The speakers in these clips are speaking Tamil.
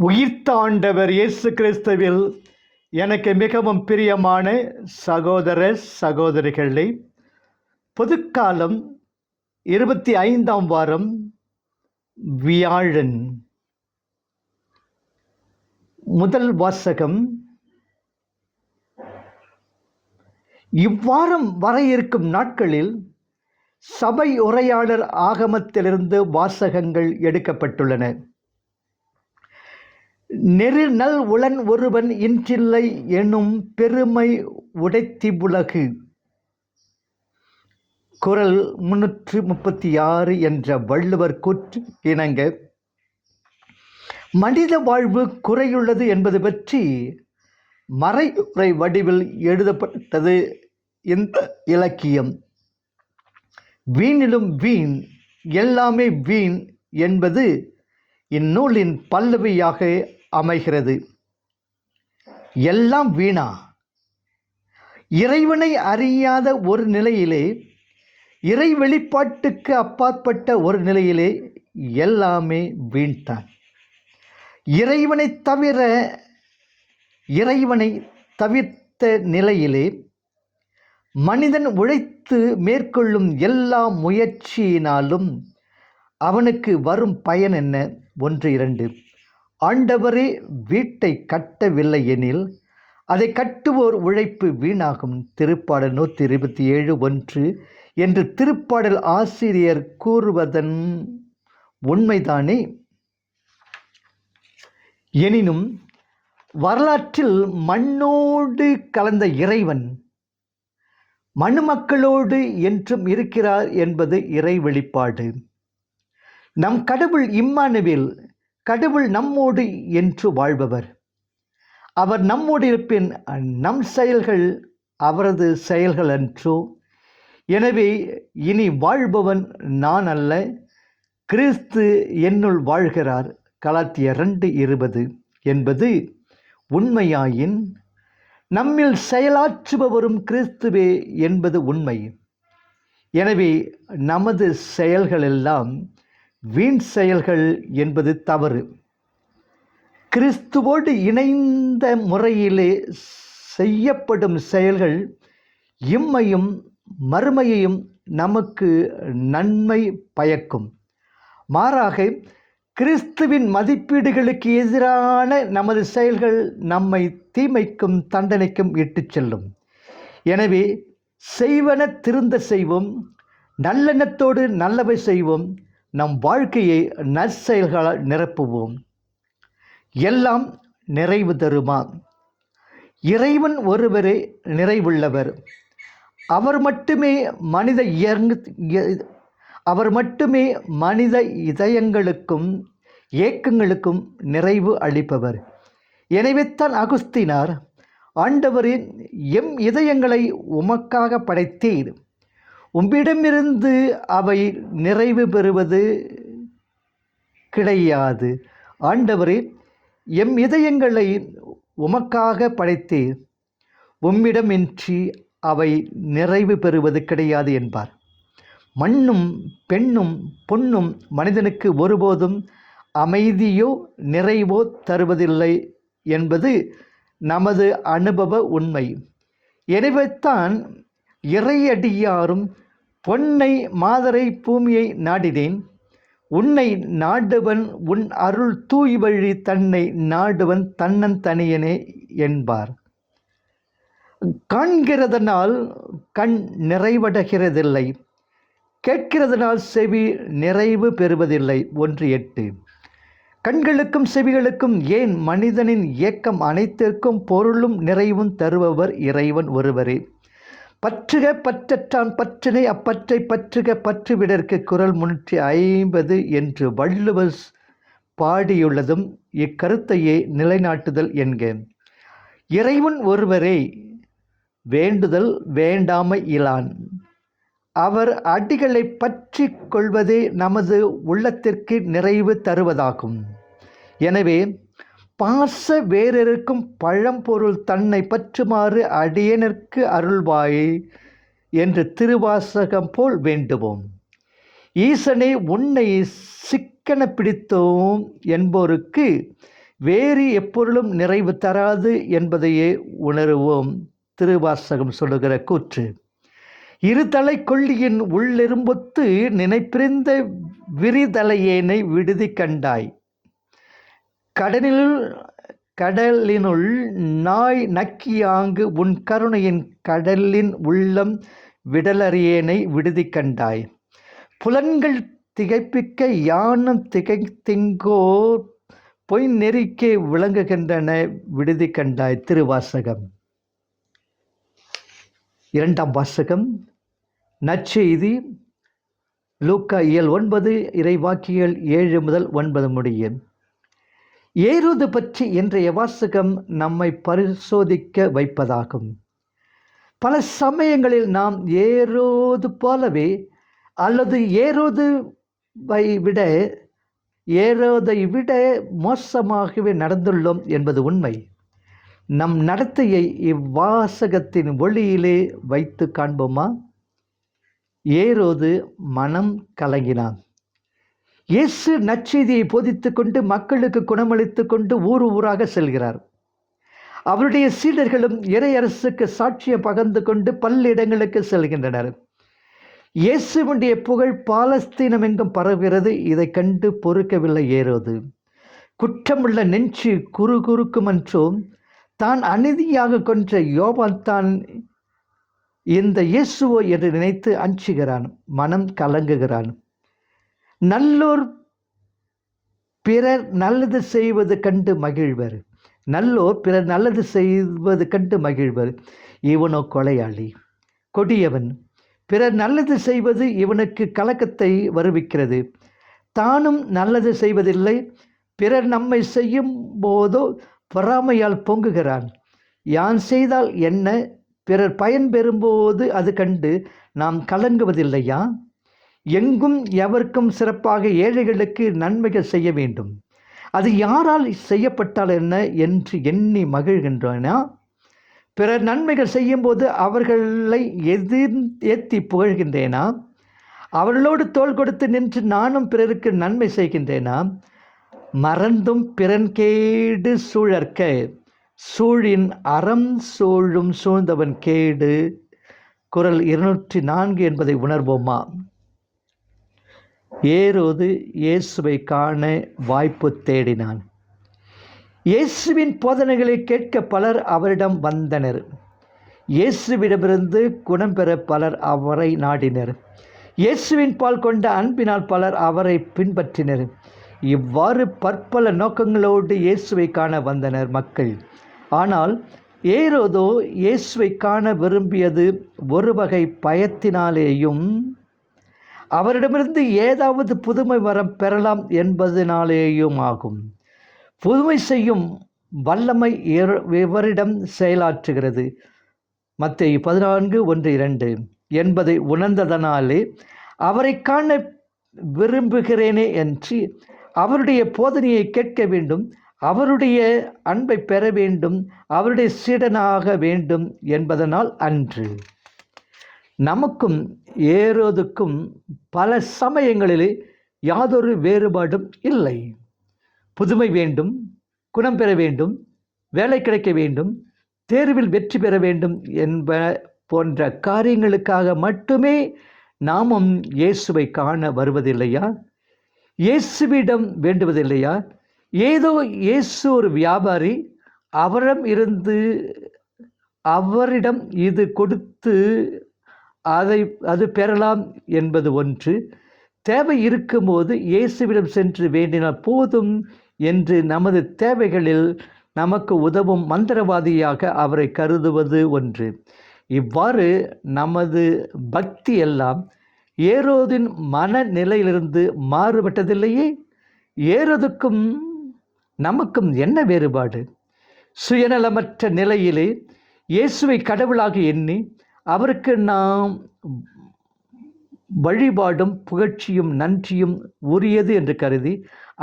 உயிர்த்தாண்டவர் இயேசு கிறிஸ்துவில் எனக்கு மிகவும் பிரியமான சகோதர சகோதரிகளே பொதுக்காலம் இருபத்தி ஐந்தாம் வாரம் வியாழன். முதல் வாசகம். இவ்வாரம் வர இருக்கும் நாட்களில் சபை உரையாடர் ஆகமத்திலிருந்து வாசகங்கள் எடுக்கப்பட்டுள்ளன. நெரு நல் உளன் ஒருவன் இன்றில்லை எனும் பெருமை உடைத்திவுலகு குரல் முன்னூற்று முப்பத்தி ஆறு என்ற வள்ளுவர் கூற்று இணங்க. மனித வாழ்வு குறையுள்ளது என்பது பற்றி மறையுறை வடிவில் எழுதப்பட்டது இந்த இலக்கியம். வீணிலும் வீண் எல்லாமே வீண் என்பது இந்நூலின் பல்லவியாக அமைகிறது. எல்லாம் வீணா. இறைவனை அறியாத ஒரு நிலையிலே இறை வெளிப்பாட்டுக்கு அப்பாற்பட்ட ஒரு நிலையிலே எல்லாமே வீண்தான். இறைவனை தவிர இறைவனை தவிர்த்த நிலையிலே மனிதன் உழைத்து மேற்கொள்ளும் எல்லா முயற்சியினாலும் அவனுக்கு வரும் பயன் என்ன? ஒன்று இரண்டு. ஆண்டவரே வீட்டை கட்டவில்லை எனில் அதை கட்டுவோர் உழைப்பு வீணாகும். திருப்பாடல் நூற்றி இருபத்தி ஏழு ஒன்று என்று திருப்பாடல் ஆசிரியர் கூறுவதன் உண்மைதானே? எனினும் வரலாற்றில் மண்ணோடு கலந்த இறைவன் மனுமக்களோடு என்றும் இருக்கிறார் என்பது இறை வெளிப்பாடு. நம் கடவுள் இம்மானுவில் கடவுள் நம்மோடு என்று வாழ்பவர். அவர் நம்மோடு இருப்பின் நம் செயல்கள் அவரது செயல்கள் அன்றோ. எனவே இனி வாழ்பவன் நான் அல்ல. கிறிஸ்து என்னுள் வாழ்கிறார். கலாத்திய ரெண்டு இருபது என்பது உண்மையாயின் நம்மில் செயலாற்றுபவரும் கிறிஸ்துவே என்பது உண்மை. எனவே நமது செயல்களெல்லாம் வீண் செயல்கள் என்பது தவறு. கிறிஸ்துவோடு இணைந்த முறையிலே செய்யப்படும் செயல்கள் இம்மையும் மறுமையையும் நமக்கு நன்மை பயக்கும். மாறாக கிறிஸ்துவின் மதிப்பீடுகளுக்கு எதிரான நமது செயல்கள் நம்மை தீமைக்கும் தண்டனைக்கும் இட்டுச் செல்லும். எனவே செய்வன திருந்த செய்வோம் நல்லெண்ணத்தோடு நல்லவை செய்வோம் நம் வாழ்க்கையை நற்செயல்களால் நிரப்புவோம். எல்லாம் நிறைவு தருமா? இறைவன் ஒருவரே நிறைவுள்ளவர். அவர் மட்டுமே மனித இயங்கு அவர் மட்டுமே மனித இதயங்களுக்கும் ஏக்கங்களுக்கும் நிறைவு அளிப்பவர். எனவே தான் அகுஸ்தினார் ஆண்டவரின் எம் இதயங்களை உமக்காக படைத்தேன் உம்மிடமிருந்து அவை நிறைவு பெறுவது கிடையாது. ஆண்டவரே எம் இதயங்களை உமக்காக படைத்தீர் உம்மிடமின்றி அவை நிறைவு பெறுவது கிடையாது என்பார். மண்ணும் பெண்ணும் பொன்னும் மனிதனுக்கு ஒருபோதும் அமைதியோ நிறைவோ தருவதில்லை என்பது நமது அனுபவ உண்மை. எனவேத்தான் இறையடியாரும் பொன்னை மாதரை பூமியை நாடினேன். உன்னை நாடுவன் உன் அருள் தூய் வழி தன்னை நாடுவன் தன்னன் தனியனே என்பார். காண்கிறதனால் கண் நிறைவடைகிறதில்லை. கேட்கிறதனால் செவி நிறைவு பெறுவதில்லை. ஒன்று எட்டு. கண்களுக்கும் செவிகளுக்கும் ஏன் மனிதனின் இயக்கம் அனைத்திற்கும் பொருளும் நிறைவும் தருபவர் இறைவன் ஒருவரே. பற்றுக பற்றற்றான் பற்றினை அப்பற்றை பற்றுக பற்றுவிடற்கு குரல் முன்னூற்றி ஐம்பது என்று வள்ளுவர் பாடியுள்ளதும் இக்கருத்தையே நிலைநாட்டுதல் என்க இறைவன் ஒருவரே வேண்டுதல் வேண்டாமை இலான். அவர் அடிகளை பற்றி கொள்வதே நமது உள்ளத்திற்கு நிறைவு தருவதாகும். எனவே பாச வேறிருக்கும் பழம்பொருள் தன்னை பற்றுமாறு அடியனர்க்கு அருள்வாய் என்று திருவாசகம் போல் வேண்டுவோம். ஈசனே உன்னை சிக்கன பிடித்தோம் என்போருக்கு வேறு எப்பொருளும் நிறைவு தராது என்பதையே உணருவோம் திருவாசகம் சொல்லுகிற கூற்று. இருதலை கொள்ளியின் உள்ளெரும்பொத்து நினைப்பிரிந்த விரிதலையேனை விடுதி கண்டாய். கடலில் கடலினுள் நாய் நக்கியாங்கு உன் கருணையின் கடலின் உள்ளம் விடலறியேனை விடுதி கண்டாய். புலன்கள் திகைப்பிக்க யானும் திகைத்திங்கோ பொய் நெறிக்கே விளங்குகின்றன விடுதி கண்டாய் திருவாசகம். இரண்டாம் வாசகம் நற்செய்தி லூக்கா இயல் ஒன்பது இறைவாக்கியல் ஏழு முதல் ஒன்பது முடியும். ஏறுவது பற்றி இன்றைய வாசகம் நம்மை பரிசோதிக்க வைப்பதாகும். பல சமயங்களில் நாம் ஏறுவது போலவே அல்லது ஏறுவதை விட ஏறுவதை விட மோசமாகவே நடந்துள்ளோம் என்பது உண்மை. நம் நடத்தையை இவ்வாசகத்தின் ஒளியிலே வைத்து காண்போமா? ஏறோது மனம் கலங்கினான். இயேசு நற்செய்தியை போதித்து கொண்டு மக்களுக்கு குணமளித்து கொண்டு ஊர் ஊராக செல்கிறார். அவருடைய சீடர்களும் இறையரசுக்கு சாட்சியம் பகர்ந்து கொண்டு பல்லிடங்களுக்கு செல்கின்றனர். இயேசுவுடைய புகழ் பாலஸ்தீனம் எங்கும் பரவுகிறது. இதை கண்டு பொறுக்கவில்லை ஏறுவது குற்றமுள்ள நெஞ்சு குறு குறுக்குமன்றோம் தான் அநீதியாக கொன்ற யோபான் தான் இந்த இயேசுவோ என்று நினைத்து அஞ்சுகிறான். மனம் கலங்குகிறான். நல்லோர் பிறர் நல்லது செய்வது கண்டு மகிழ்வர். நல்லோர் பிறர் நல்லது செய்வது கண்டு மகிழ்வர். இவனோ கொலையாளி. கொடியவன். பிறர் நல்லது செய்வது இவனுக்கு கலக்கத்தை வருவிக்கிறது. தானும் நல்லது செய்வதில்லை. பிறர் நம்மை செய்யும் போதோ பொறாமையால் பொங்குகிறான். யான் செய்தால் என்ன? பிறர் பயன் பெறும்போது அது கண்டு நாம் கலங்குவதில்லையா? எங்கும் எவருக்கும் சிறப்பாக ஏழைகளுக்கு நன்மைகள் செய்ய வேண்டும். அது யாரால் செய்யப்பட்டால் என்ன என்று எண்ணி மகிழ்கின்றனா. பிறர் நன்மைகள் செய்யும்போது அவர்களை எதிர் ஏற்றி புகழ்கின்றேனா? அவர்களோடு தோள் கொடுத்து நின்று நானும் பிறருக்கு நன்மை செய்கின்றேனா? மறந்தும் பிறன்கேடு சூழற்க. சூழின் அறம் சூழும் சூழ்ந்தவன் கேடு. குரல் இருநூற்றி நான்கு என்பதை உணர்வோமா? ஏரோது இயேசுவை காண வாய்ப்பு தேடினான். இயேசுவின் போதனைகளை கேட்க பலர் அவரிடம் வந்தனர். இயேசுவிடமிருந்து குணம் பெற பலர் அவரை நாடினர். இயேசுவின் பால் கொண்ட அன்பினால் பலர் அவரை பின்பற்றினர். இவ்வாறு பற்பல நோக்கங்களோடு இயேசுவை காண வந்தனர் மக்கள். ஆனால் ஏரோதோ இயேசுவை காண விரும்பியது ஒரு வகை பயத்தினாலேயும் அவரிடமிருந்து ஏதாவது புதுமை வரம் பெறலாம் என்பதனாலேயும் ஆகும். புதுமை செய்யும் வல்லமை இவரிடம் செயலாற்றுகிறது. மத்திய பதினான்கு ஒன்று இரண்டு. என்பதை உணர்ந்ததனாலே அவரை காண விரும்புகிறேனே என்று அவருடைய போதனையை கேட்க வேண்டும் அவருடைய அன்பை பெற வேண்டும் அவருடைய சீடனாக வேண்டும் என்பதனால் அன்று. நமக்கும் ஏறுவதற்கும் பல சமயங்களிலே யாதொரு வேறுபாடும் இல்லை. புதுமை வேண்டும் குணம் பெற வேண்டும் வேலை கிடைக்க வேண்டும் தேர்வில் வெற்றி பெற வேண்டும் என்ப போன்ற காரியங்களுக்காக மட்டுமே நாமும் இயேசுவை காண வருவதில்லையா? இயேசுவிடம் வேண்டுவதில்லையா? ஏதோ இயேசு ஒரு வியாபாரி அவரிடம் இருந்து அவரிடம் இது கொடுத்து அதை அது பெறலாம் என்பது ஒன்று. தேவை இருக்கும்போது இயேசுவிடம் சென்று வேண்டினால் போதும் என்று நமது தேவைகளில் நமக்கு உதவும் மந்திரவாதியாக அவரை கருதுவது ஒன்று. இவ்வாறு நமது பக்தி எல்லாம் ஏரோதின் மனநிலையிலிருந்து மாறுபட்டதில்லையே? ஏறதுக்கும் நமக்கும் என்ன வேறுபாடு? சுயநலமற்ற நிலையிலே இயேசுவை கடவுளாக எண்ணி அவருக்கு நாம் வழிபாடும் புகழ்ச்சியும் நன்றியும் உரியது என்று கருதி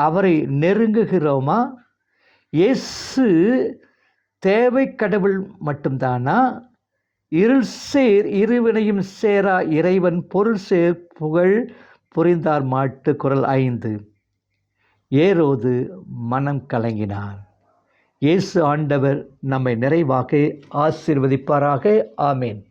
அவரை நெருங்குகிறோமா? இயேசு தேவை கடவுள் மட்டும்தானா? இருள் சேர் இருவினையும் சேரா இறைவன் பொருள் சேர் புகழ் புரிந்தார் மாட்டு குரல் ஐந்து. ஏரோது மனம் கலங்கினார் இயேசு ஆண்டவர் நம்மை நிறைவாக ஆசீர்வதிப்பாராக. ஆமேன்.